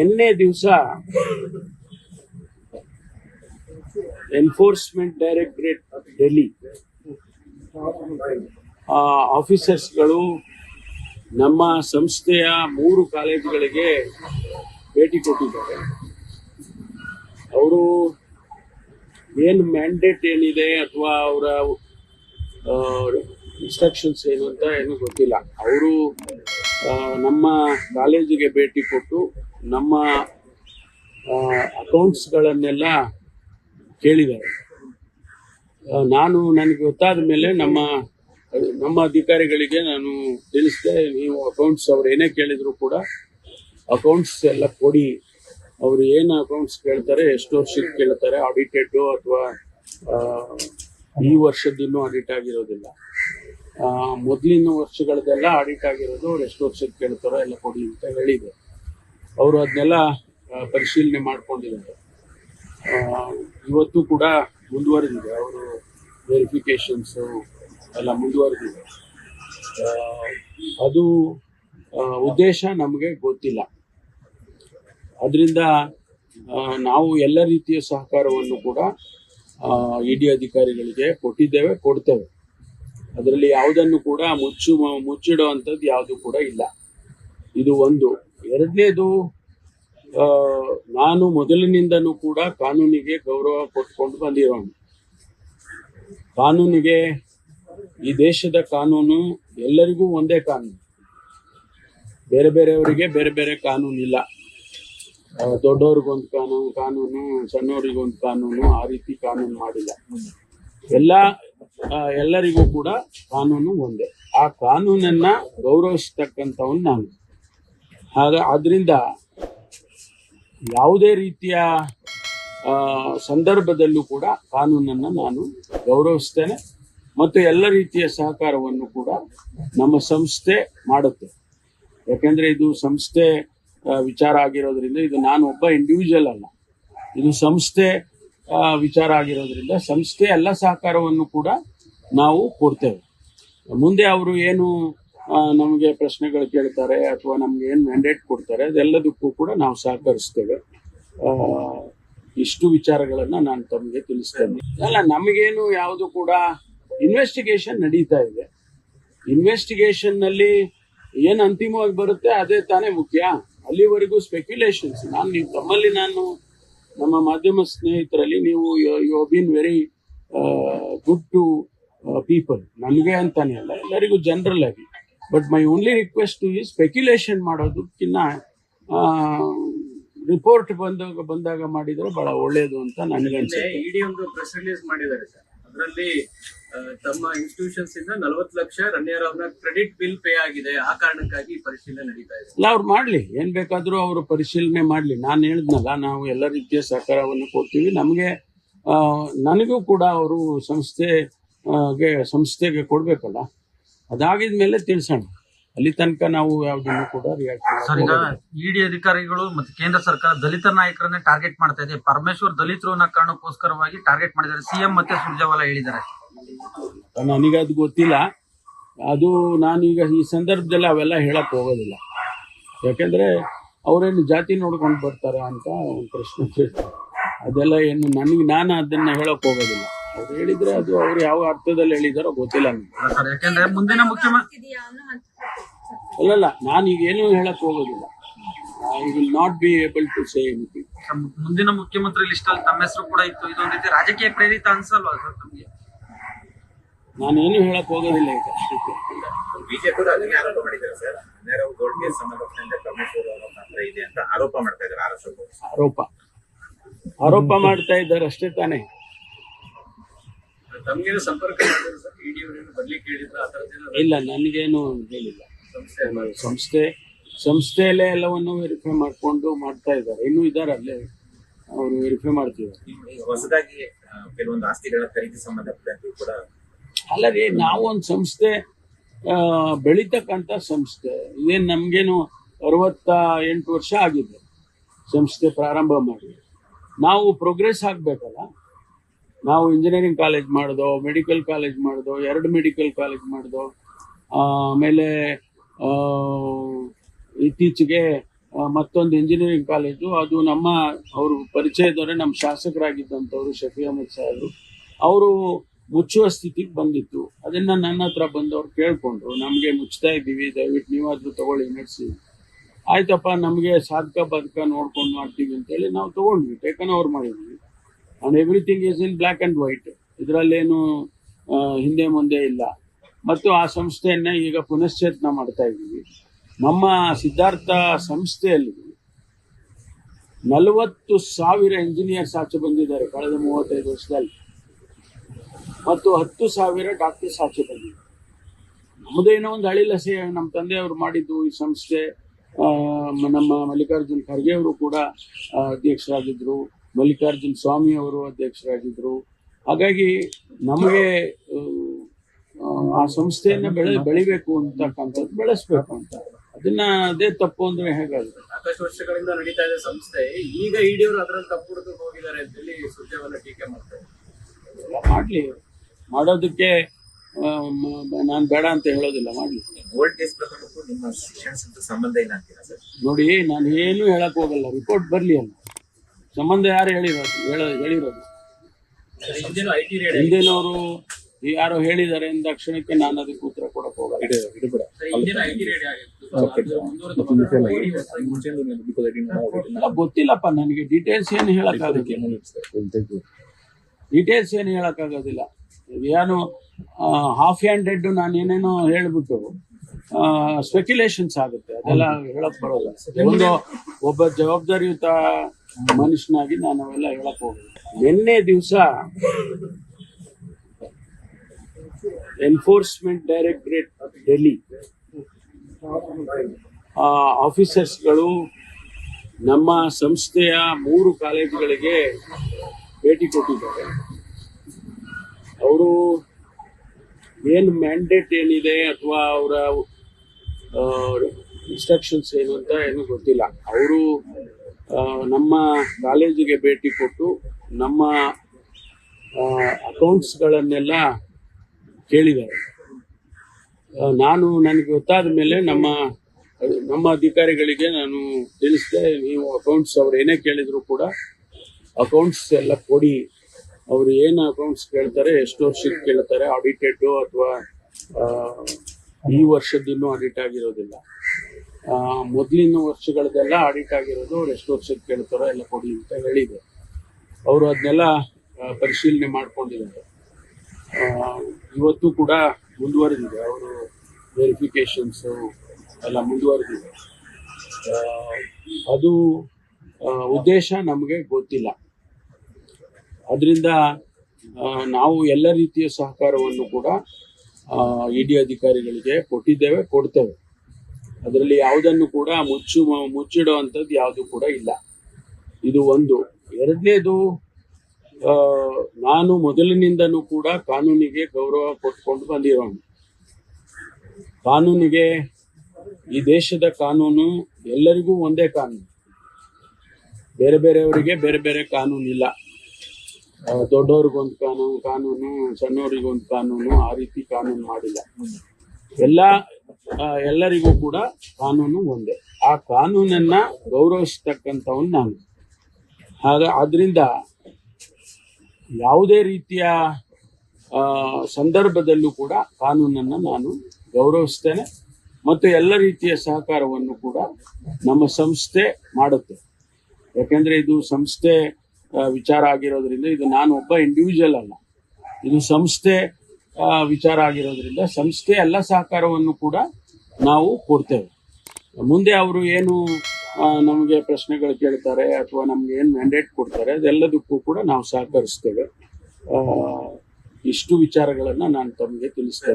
ನಿನ್ನೆ ದಿವಸ enforcement directorate Delhi ಆಫೀಸರ್ಸ್ಗಳು ನಮ್ಮ ಸಂಸ್ಥೆಯ ಮೂರು ಕಾಲೇಜುಗಳಿಗೆ ಭೇಟಿ ಕೊಟ್ಟಿದ್ದಾರೆ. ಅವರು ಏನು ಮ್ಯಾಂಡೇಟ್ ಏನಿದೆ ಅಥವಾ ಅವರ ಇನ್ಸ್ಟ್ರಕ್ಷನ್ಸ್ ಏನು ಅಂತ ಏನು ಗೊತ್ತಿಲ್ಲ. ಅವರು ನಮ್ಮ ಕಾಲೇಜಿಗೆ ಭೇಟಿ ಕೊಟ್ಟು ನಮ್ಮ ಅಕೌಂಟ್ಸ್ಗಳನ್ನೆಲ್ಲ ಕೇಳಿದ್ದಾರೆ. ನಾನು ನನಗೆ ಗೊತ್ತಾದ ಮೇಲೆ ನಮ್ಮ ನಮ್ಮ ಅಧಿಕಾರಿಗಳಿಗೆ ನಾನು ತಿಳಿಸಿದೆ, ನೀವು ಅಕೌಂಟ್ಸ್ ಅವ್ರು ಏನೇ ಕೇಳಿದ್ರು ಕೂಡ ಅಕೌಂಟ್ಸ್ ಎಲ್ಲ ಕೊಡಿ. ಅವರು ಏನು ಅಕೌಂಟ್ಸ್ ಕೇಳ್ತಾರೆ, ಎಷ್ಟು ವರ್ಷಕ್ಕೆ ಕೇಳ್ತಾರೆ ಆಡಿಟೆಡ್ ಅಥವಾ ಈ ವರ್ಷದಿನ್ನೂ ಆಡಿಟ್ ಆಗಿರೋದಿಲ್ಲ. ಮೊದಲಿನ ವರ್ಷಗಳದೆಲ್ಲ ಆಡಿಟ್ ಆಗಿರೋದು ಎಷ್ಟು ವರ್ಷಕ್ಕೆ ಕೇಳ್ತಾರೋ ಎಲ್ಲ ಕೊಡಿ ಅಂತ ಹೇಳಿದೆ ಅವರು ಅದನ್ನೆಲ್ಲ ಪರಿಶೀಲನೆ ಮಾಡ್ಕೊಂಡಿದ್ದಾರೆ. ಇವತ್ತು ಕೂಡ ಮುಂದುವರೆದಿದೆ. ಅವರು ವೆರಿಫಿಕೇಶನ್ಸು ಎಲ್ಲ ಮುಂದುವರೆದಿದೆ. ಅದು ಉದ್ದೇಶ ನಮಗೆ ಗೊತ್ತಿಲ್ಲ. ಅದರಿಂದ ನಾವು ಎಲ್ಲ ರೀತಿಯ ಸಹಕಾರವನ್ನು ಕೂಡ ಇ ಡಿ ಅಧಿಕಾರಿಗಳಿಗೆ ಕೊಟ್ಟಿದ್ದೇವೆ, ಕೊಡ್ತೇವೆ. ಅದರಲ್ಲಿ ಯಾವುದನ್ನು ಕೂಡ ಮುಚ್ಚು, ಮುಚ್ಚಿಡುವಂಥದ್ದು ಯಾವುದು ಕೂಡ ಇಲ್ಲ. ಇದು ಒಂದು. ಎರಡನೇದು ನಾನು ಮೊದಲಿನಿಂದನೂ ಕೂಡ ಕಾನೂನಿಗೆ ಗೌರವ ಕೊಟ್ಕೊಂಡು ಬಂದಿರೋಣ ಕಾನೂನಿಗೆ ಈ ದೇಶದ ಕಾನೂನು ಎಲ್ಲರಿಗೂ ಒಂದೇ ಕಾನೂನು. ಬೇರೆ ಬೇರೆಯವರಿಗೆ ಬೇರೆ ಬೇರೆ ಕಾನೂನು ಇಲ್ಲ ದೊಡ್ಡವ್ರಿಗೊಂದು ಕಾನೂನು ಕಾನೂನು, ಸಣ್ಣವರಿಗೊಂದು ಕಾನೂನು, ಆ ರೀತಿ ಕಾನೂನು ಮಾಡಿಲ್ಲ. ಎಲ್ಲ ಎಲ್ಲರಿಗೂ ಕೂಡ ಕಾನೂನು ಒಂದೇ. ಆ ಕಾನೂನನ್ನ ಗೌರವಿಸ್ತಕ್ಕಂಥವನು ನಾನು. ಹಾಗ ಆದ್ರಿಂದ ಯಾವುದೇ ರೀತಿಯ ಸಂದರ್ಭದಲ್ಲೂ ಕೂಡ ಕಾನೂನನ್ನು ನಾನು ಗೌರವಿಸ್ತೇನೆ. ಮತ್ತು ಎಲ್ಲ ರೀತಿಯ ಸಹಕಾರವನ್ನು ಕೂಡ ನಮ್ಮ ಸಂಸ್ಥೆ ಮಾಡುತ್ತೆ. ಯಾಕೆಂದ್ರೆ ಇದು ಸಂಸ್ಥೆ ವಿಚಾರ ಆಗಿರೋದ್ರಿಂದ ಇದು ನಾನು ಒಬ್ಬ ಇಂಡಿವಿಜುವಲ್ ಅಲ್ಲ. ಇದು ಸಂಸ್ಥೆ ವಿಚಾರ ಆಗಿರೋದ್ರಿಂದ ಸಂಸ್ಥೆ ಎಲ್ಲ ಸಹಕಾರವನ್ನು ಕೂಡ ನಾವು ಕೊಡ್ತೇವೆ. ಮುಂದೆ ಅವರು ಏನು ನಮಗೆ ಪ್ರಶ್ನೆಗಳು ಕೇಳ್ತಾರೆ ಅಥವಾ ನಮ್ಗೆ ಏನು ಮ್ಯಾಂಡೇಟ್ ಕೊಡ್ತಾರೆ, ಅದೆಲ್ಲದಕ್ಕೂ ಕೂಡ ನಾವು ಸಹಕರಿಸ್ತೇವೆ. ಇಷ್ಟು ವಿಚಾರಗಳನ್ನ ನಾನು ತಮಗೆ ತಿಳಿಸ್ತೇನೆ. ಅಲ್ಲ, ನಮಗೇನು ಯಾವುದು ಕೂಡ ಇನ್ವೆಸ್ಟಿಗೇಷನ್ ನಡೀತಾ ಇದೆ. ಇನ್ವೆಸ್ಟಿಗೇಷನ್ನಲ್ಲಿ ಏನ್ ಅಂತಿಮವಾಗಿ ಬರುತ್ತೆ ಅದೇ ತಾನೇ ಮುಖ್ಯ. ಅಲ್ಲಿವರೆಗೂ ಸ್ಪೆಕ್ಯುಲೇಷನ್ಸ್ ನಾನು ನೀವು ತಮ್ಮಲ್ಲಿ ನಾನು ನಮ್ಮ ಮಾಧ್ಯಮ ಸ್ನೇಹಿತರಲ್ಲಿ ನೀವು you been very good to people ನನಗೆ ಅಂತಾನೆ ಅಲ್ಲ, ಎಲ್ಲರಿಗೂ ಜನರಲ್ ಆಗಿ. ಬಟ್ ಮೈ ಓನ್ಲಿ ರಿಕ್ವೆಸ್ಟ್ ಈ ಸ್ಪೆಕ್ಯುಲೇಷನ್ ಮಾಡೋದಕ್ಕಿನ್ನ ರಿಪೋರ್ಟ್ ಬಂದಾಗ ಬಂದಾಗ ಮಾಡಿದ್ರೆ ಬಹಳ ಒಳ್ಳೆಯದು ಅಂತ ನನಗೆ ಇಡಿ ಒಂದು ಪ್ರೆಸ್ ರಿಲೀಸ್ ಮಾಡಿದ್ದಾರೆ ಸರ್. ಅದರಲ್ಲಿ ತಮ್ಮ ಇನ್ಸ್ಟಿಟ್ಯೂಷನ್ಸ್ ಇಂದ ನಲವತ್ತು ಲಕ್ಷ ರಣ್ಯರ್ ಅವ್ರನ್ನ ಕ್ರೆಡಿಟ್ ಬಿಲ್ ಪೇ ಆಗಿದೆ. ಆ ಕಾರಣಕ್ಕಾಗಿ ಪರಿಶೀಲನೆ ನಡೀತಾ ಇದೆ ಅಲ್ಲ ಅವ್ರು ಮಾಡ್ಲಿ. ಏನ್ ಬೇಕಾದ್ರೂ ಅವರು ಪರಿಶೀಲನೆ ಮಾಡ್ಲಿ. ನಾನು ಹೇಳಿದ್ನಲ್ಲ ನಾವು ಎಲ್ಲ ರೀತಿಯ ಸಹಕಾರವನ್ನು ಕೊಡ್ತೀವಿ. ನಮಗೆ ನನಗೂ ಕೂಡ ಅವರು ಸಂಸ್ಥೆ ಗೆ ಸಂಸ್ಥೆಗೆ ಕೊಡ್ಬೇಕಲ್ಲ. ಅದಾಗಿದ ಮೇಲೆ ತಿಳಿಸೋಣ. ಅಲ್ಲಿ ತನಕ ನಾವು ಯಾವ್ದನ್ನು ಕೂಡ ಸರ್ ಈಗ ಇಡಿ ಅಧಿಕಾರಿಗಳು ಮತ್ತೆ ಕೇಂದ್ರ ಸರ್ಕಾರ ದಲಿತ ನಾಯಕರನ್ನೇ ಟಾರ್ಗೆಟ್ ಮಾಡ್ತಾ ಇದೆ. ಪರಮೇಶ್ವರ್ ದಲಿತರು ಅನ್ನೋ ಕಾರಣಕ್ಕೋಸ್ಕರವಾಗಿ ಟಾರ್ಗೆಟ್ ಮಾಡಿದ್ದಾರೆ. ಸಿಎಂ ಮತ್ತೆ ಸುರ್ಜೇವಾಲಾ ಹೇಳಿದ್ದಾರೆ. ನನಗೆ ಅದು ಗೊತ್ತಿಲ್ಲ. ಅದು ನಾನೀಗ ಈ ಸಂದರ್ಭದಲ್ಲಿ ಅವೆಲ್ಲ ಹೇಳಕ್ ಹೋಗೋದಿಲ್ಲ. ಯಾಕೆಂದ್ರೆ ಅವರೇನು ಜಾತಿ ನೋಡ್ಕೊಂಡು ಬರ್ತಾರ ಅಂತ ಒಂದು ಪ್ರಶ್ನೆ ಅದೆಲ್ಲ ಏನು ನನಗೆ ನಾನು ಅದನ್ನ ಹೇಳಕ್ ಹೋಗೋದಿಲ್ಲ. ಅವ್ರು ಹೇಳಿದ್ರೆ ಅದು ಅವ್ರು ಯಾವ ಅರ್ಥದಲ್ಲಿ ಹೇಳಿದಾರೋ ಗೊತ್ತಿಲ್ಲ ನನಗೆ. ಸರ್ ಯಾಕೆಂದ್ರೆ ಮುಂದಿನ ಮುಖ್ಯಮಂತ್ರಿ ಅಲ್ಲಲ್ಲ ನಾನು ಈಗ ಏನು ಹೇಳಕ್ ಹೋಗೋದಿಲ್ಲ. I will not be able to say anything ಮುಂದಿನ ಮುಖ್ಯಮಂತ್ರಿ ಲಿಸ್ಟ್ ಅಲ್ಲಿ ತಮ್ಮ ಹೆಸರು ಕೂಡ ಇತ್ತು. ಇದೊಂದು ರೀತಿ ರಾಜಕೀಯ ಪ್ರೇರಿತ ಅನ್ಸಲ್ವಾ ಸರ್ ತಮಗೆ? ನಾನೇನು ಹೇಳಕ್ ಹೋಗೋದಿಲ್ಲ ಈಗ. ಬಿಜೆಪಿ ಆರೋಪ ಮಾಡಿದ್ದಾರೆ ಸರ್. ನೇರವ್ ಗೌಡ್ಗೆ ಸಂಬಂಧಪಟ್ಟಂತೆ ಪರಮೇಶ್ವರ್ ಅವರ ಪಾತ್ರ ಇದೆ ಅಂತ ಆರೋಪ ಮಾಡ್ತಾ ಇದ್ದಾರೆ ಆರೋಪ. ಆರೋಪ ಮಾಡ್ತಾ ಇದ್ದಾರೆ ಅಷ್ಟೇ ತಾನೇ. ತಮ್ಗೇನು ಸಂಪರ್ಕ ಇಡಿ ಅವರೇನು ಬರ್ಲಿಕ್ಕೆ ಹೇಳಿದ್ರು ಆ ಥರದ್ದೇನು ಇಲ್ಲ ನನಗೇನು ಹೇಳಿಲ್ಲ. ಸಂಸ್ಥೆ ಸಂಸ್ಥೆ ಸಂಸ್ಥೆಯಲ್ಲೇ ಎಲ್ಲವನ್ನು ವೆರಿಫೈ ಮಾಡ್ಕೊಂಡು ಮಾಡ್ತಾ ಇದ್ದಾರೆ. ಇನ್ನೂ ಇದ್ದಾರೆ ಅಲ್ಲೇ. ಅವರು ವೆರಿಫೈ ಮಾಡ್ತಿದ್ದಾರೆ. ಹೊಸದಾಗಿ ಕೆಲವೊಂದು ಆಸ್ತಿಗಳ ಖರೀದಿ ಸಂಬಂಧಪಟ್ಟಂತೆ ಕೂಡ ಅಲ್ಲ ರೀ ನಾವು ಒಂದು ಸಂಸ್ಥೆ ಬೆಳೀತಕ್ಕಂಥ ಸಂಸ್ಥೆ. ಇದೇನು ನಮಗೇನು ಅರವತ್ತ ಎಂಟು ವರ್ಷ ಆಗಿದೆ. ಸಂಸ್ಥೆ ಪ್ರಾರಂಭ ಮಾಡಿ. ನಾವು ಪ್ರೋಗ್ರೆಸ್ ಆಗಬೇಕಲ್ಲ? ನಾವು ಇಂಜಿನಿಯರಿಂಗ್ ಕಾಲೇಜ್ ಮಾಡಿದೋ ಮೆಡಿಕಲ್ ಕಾಲೇಜ್ ಮಾಡಿದೋ, ಎರಡು ಮೆಡಿಕಲ್ ಕಾಲೇಜ್ ಮಾಡಿದೋ. ಆಮೇಲೆ ಇತ್ತೀಚೆಗೆ ಮತ್ತೊಂದು ಇಂಜಿನಿಯರಿಂಗ್ ಕಾಲೇಜು ಅದು ನಮ್ಮ ಅವರು ಪರಿಚಯದವರೇ ನಮ್ಮ ಶಾಸಕರಾಗಿದ್ದಂಥವ್ರು ಶಫಿ ಅಹಮದ್ ಸಾಹೇಬರು. ಅವರು ಮುಚ್ಚುವ ಸ್ಥಿತಿಗೆ ಬಂದಿತ್ತು. ಅದನ್ನ ನನ್ನ ಹತ್ರ ಬಂದವ್ರು ಕೇಳ್ಕೊಂಡ್ರು. ನಮಗೆ ಮುಚ್ತಾ ಇದ್ದೀವಿ, ದಯವಿಟ್ಟು ನೀವಾದರೂ ತಗೊಳ್ಳಿ, ನಡೆಸಿ. ಆಯ್ತಪ್ಪ, ನಮಗೆ ಸಾಧಕ, ಬದುಕ ನೋಡ್ಕೊಂಡು ಮಾಡ್ತೀವಿ ಅಂತೇಳಿ ನಾವು ತಗೊಂಡ್ವಿ. ಟೇಕನ್ ಓವರ್ ಮಾಡಿದ್ವಿ. And everything is in black and white ಇದರಲ್ಲೇನು ಹಿಂದೆ ಮುಂದೆ ಇಲ್ಲ. ಮತ್ತು ಆ ಸಂಸ್ಥೆಯನ್ನ ಈಗ ಪುನಶ್ಚೇತನ ಮಾಡ್ತಾ ಇದ್ದೀವಿ. ನಮ್ಮ ಸಿದ್ಧಾರ್ಥ ಸಂಸ್ಥೆಯಲ್ಲಿ ನಲವತ್ತು ಸಾವಿರ ಇಂಜಿನಿಯರ್ಸ್ ಆಚೆ ಬಂದಿದ್ದಾರೆ ಕಳೆದ ಮೂವತ್ತೈದು ವರ್ಷದಲ್ಲಿ. ಮತ್ತು ಹತ್ತು ಸಾವಿರ ಡಾಕ್ಟರ್ಸ್ ಆಚೆ ಬಂದಿದ್ದಾರೆ. ನಮ್ಮದೇನೋ ಒಂದು ಅಳಿಲಸೆ ನಮ್ಮ ತಂದೆಯವರು ಮಾಡಿದ್ದು ಈ ಸಂಸ್ಥೆ ನಮ್ಮ ಮಲ್ಲಿಕಾರ್ಜುನ್ ಖರ್ಗೆ ಅವರು ಕೂಡ ಆ, ಅಧ್ಯಕ್ಷರಾಗಿದ್ರು. ಮಲ್ಲಿಕಾರ್ಜುನ್ ಸ್ವಾಮಿ ಅವರು ಅಧ್ಯಕ್ಷರಾಗಿದ್ದರು ಹಾಗಾಗಿ ನಮಗೆ ಆ, ಸಂಸ್ಥೆಯನ್ನ ಬೆಳೆ ಬೆಳಿಬೇಕು ಅಂತಕ್ಕಂಥದ್ದು ಬೆಳೆಸ್ಬೇಕು ಅಂತ. ಅದನ್ನ ಅದೇ ತಪ್ಪು ಅಂದ್ರೆ ಹೇಗಾಗುತ್ತೆ ಸಾಕಷ್ಟು ವರ್ಷಗಳಿಂದ ನಡೀತಾ ಇದೆ ಸಂಸ್ಥೆ. ಈಗ ಇಡಿಯವರು ಅದರಲ್ಲಿ ತಪ್ಪು ಹೋಗಿದ್ದಾರೆ ಅಂತೇಳಿ ಸುದ್ದಿಯವನ್ನ ಟೀಕೆ ಮಾಡ್ತಾರೆ ಮಾಡ್ಲಿ. ಮಾಡೋದಕ್ಕೆ ನಾನು ಬೇಡ ಅಂತ ಹೇಳೋದಿಲ್ಲ ಮಾಡ್ಲಿ. ವೋಲ್ಟೇಜ್ ಪ್ರಕರಣಕ್ಕೂ ನಿಮ್ಮ ಶಿಕ್ಷಣ ಸಂಬಂಧ ಇಲ್ಲ ಅಂತೀರಾ ಸರ್? ನೋಡಿ ನಾನು ಏನು ಹೇಳಕ್ ಹೋಗಲ್ಲ. ರಿಪೋರ್ಟ್ ಬರ್ಲಿ ಅಲ್ಲ. ಸಂಬಂಧ ಯಾರು ಹೇಳಿರೋದು ಹೇಳ ಹೇಳಿರೋದು? ಹಿಂದಿನವರು ಯಾರು ಹೇಳಿದ್ದಾರೆ ಅಂದ ತಕ್ಷಣಕ್ಕೆ ನಾನು ಅದಕ್ಕೆ ಉತ್ತರ ಕೊಡಕ್ ಹೋಗಲ್ಲ. ಗೊತ್ತಿಲ್ಲಪ್ಪ ನನಗೆ ಡೀಟೇಲ್ಸ್ ಏನು ಹೇಳಕ್ ಡೀಟೇಲ್ಸ್ ಏನು ಹೇಳಕ್ಕಾಗೋದಿಲ್ಲ? ಏನು ಹಾಫ್ ಹ್ಯಾಂಡೆಡ್ ನಾನು ಏನೇನೋ ಹೇಳ್ಬಿಟ್ಟು ಸ್ಪೆಕ್ಯುಲೇಷನ್ಸ್ ಆಗುತ್ತೆ. ಅದೆಲ್ಲ ಹೇಳಕ್ ಬರೋಲ್ಲ. ಒಂದು ಒಬ್ಬ ಜವಾಬ್ದಾರಿಯುತ ಮನುಷ್ಯನಾಗಿ ನಾನು ಅವೆಲ್ಲ ಹೇಳಕ್ ಹೋಗಲ್ಲ. ನಿನ್ನೆ ದಿವಸ ಎನ್ಫೋರ್ಸ್ಮೆಂಟ್ ಡೈರೆಕ್ಟರೇಟ್ ಡೆಲ್ಲಿ ಆಫೀಸರ್ಸ್ಗಳು ನಮ್ಮ ಸಂಸ್ಥೆಯ ಮೂರು ಕಾಲೇಜುಗಳಿಗೆ ಭೇಟಿ ಕೊಟ್ಟಿದ್ದಾರೆ. ಅವರು ಏನು ಮ್ಯಾಂಡೇಟ್ ಏನಿದೆ ಅಥವಾ ಅವರ ಇನ್ಸ್ಟ್ರಕ್ಷನ್ಸ್ ಏನು ಅಂತ ಏನು ಗೊತ್ತಿಲ್ಲ. ಅವರು ನಮ್ಮ ಕಾಲೇಜಿಗೆ ಭೇಟಿ ಕೊಟ್ಟು ನಮ್ಮ ಅಕೌಂಟ್ಸ್ಗಳನ್ನೆಲ್ಲ ಕೇಳಿದ್ದಾರೆ. ನಾನು ನನಗೆ ಗೊತ್ತಾದ ಮೇಲೆ ನಮ್ಮ ನಮ್ಮ ಅಧಿಕಾರಿಗಳಿಗೆ ನಾನು ತಿಳಿಸಿದೆ, ನೀವು ಅಕೌಂಟ್ಸ್ ಅವ್ರು ಏನೇ ಕೇಳಿದ್ರು ಕೂಡ ಅಕೌಂಟ್ಸ್ ಎಲ್ಲ ಕೊಡಿ. ಅವರು ಏನು ಅಕೌಂಟ್ಸ್ ಕೇಳ್ತಾರೆ, ಎಷ್ಟು ವರ್ಷಕ್ಕೆ ಕೇಳ್ತಾರೆ ಆಡಿಟೆಡ್ ಅಥವಾ ಈ ವರ್ಷದಿನ್ನೂ ಆಡಿಟ್ ಆಗಿರೋದಿಲ್ಲ. ಮೊದಲಿನ ವರ್ಷಗಳದೆಲ್ಲ ಆಡಿಟ್ ಆಗಿರೋದು ಅವ್ರು ಎಷ್ಟು ವರ್ಷಕ್ಕೆ ಕೇಳ್ತಾರೋ ಎಲ್ಲ ಕೊಡಿ ಅಂತ ಹೇಳಿದೆ ಅವರು ಅದನ್ನೆಲ್ಲ ಪರಿಶೀಲನೆ ಮಾಡ್ಕೊಂಡಿದ್ದಾರೆ ಇವತ್ತು ಕೂಡ ಮುಂದುವರೆದಿದೆ. ಅವರು ವೆರಿಫಿಕೇಶನ್ಸು ಎಲ್ಲ ಮುಂದುವರೆದಿದೆ. ಅದು ಉದ್ದೇಶ ನಮಗೆ ಗೊತ್ತಿಲ್ಲ. ಅದರಿಂದ ನಾವು ಎಲ್ಲ ರೀತಿಯ ಸಹಕಾರವನ್ನು ಕೂಡ ಇ ಡಿ ಅಧಿಕಾರಿಗಳಿಗೆ ಕೊಟ್ಟಿದ್ದೇವೆ, ಕೊಡ್ತೇವೆ. ಅದರಲ್ಲಿ ಯಾವುದನ್ನು ಕೂಡ ಮುಚ್ಚು, ಮುಚ್ಚಿಡುವಂಥದ್ದು ಯಾವುದು ಕೂಡ ಇಲ್ಲ. ಇದು ಒಂದು. ಎರಡನೇದು ನಾನು ಮೊದಲಿನಿಂದನೂ ಕೂಡ ಕಾನೂನಿಗೆ ಗೌರವ ಕೊಟ್ಕೊಂಡು ಬಂದಿರೋಣ ಕಾನೂನಿಗೆ ಈ ದೇಶದ ಕಾನೂನು ಎಲ್ಲರಿಗೂ ಒಂದೇ ಕಾನೂನು. ಬೇರೆ ಬೇರೆಯವರಿಗೆ ಬೇರೆ ಬೇರೆ ಕಾನೂನು ಇಲ್ಲ ದೊಡ್ಡವ್ರಿಗೊಂದು ಕಾನೂನು ಕಾನೂನು, ಸಣ್ಣವರಿಗೊಂದು ಕಾನೂನು, ಆ ರೀತಿ ಕಾನೂನು ಮಾಡಿಲ್ಲ. ಎಲ್ಲ ಎಲ್ಲರಿಗೂ ಕೂಡ ಕಾನೂನು ಒಂದೇ. ಆ ಕಾನೂನನ್ನ ಗೌರವಿಸ್ತಕ್ಕಂಥವನ್ ನಾನು. ಹಾಗ, ಆದ್ರಿಂದ ಯಾವುದೇ ರೀತಿಯ ಸಂದರ್ಭದಲ್ಲೂ ಕೂಡ ಕಾನೂನನ್ನು ನಾನು ಗೌರವಿಸ್ತೇನೆ. ಮತ್ತು ಎಲ್ಲ ರೀತಿಯ ಸಹಕಾರವನ್ನು ಕೂಡ ನಮ್ಮ ಸಂಸ್ಥೆ ಮಾಡುತ್ತೆ. ಯಾಕೆಂದ್ರೆ ಇದು ಸಂಸ್ಥೆ ವಿಚಾರ ಆಗಿರೋದ್ರಿಂದ ಇದು ನಾನು ಒಬ್ಬ ಇಂಡಿವಿಜುವಲ್ ಅಲ್ಲ. ಇದು ಸಂಸ್ಥೆ ವಿಚಾರ ಆಗಿರೋದ್ರಿಂದ ಸಂಸ್ಥೆ ಎಲ್ಲ ಸಹಕಾರವನ್ನು ಕೂಡ ನಾವು ಕೊಡ್ತೇವೆ. ಮುಂದೆ ಅವರು ಏನು ನಮಗೆ ಪ್ರಶ್ನೆಗಳು ಕೇಳ್ತಾರೆ ಅಥವಾ ನಮ್ಗೆ ಏನು ಮ್ಯಾಂಡೇಟ್ ಕೊಡ್ತಾರೆ ಅದೆಲ್ಲದಕ್ಕೂ ಕೂಡ ನಾವು ಸಹಕರಿಸ್ತೇವೆ. ಇಷ್ಟು ವಿಚಾರಗಳನ್ನ ನಾನು ತಮಗೆ ತಿಳಿಸ್ತೇನೆ.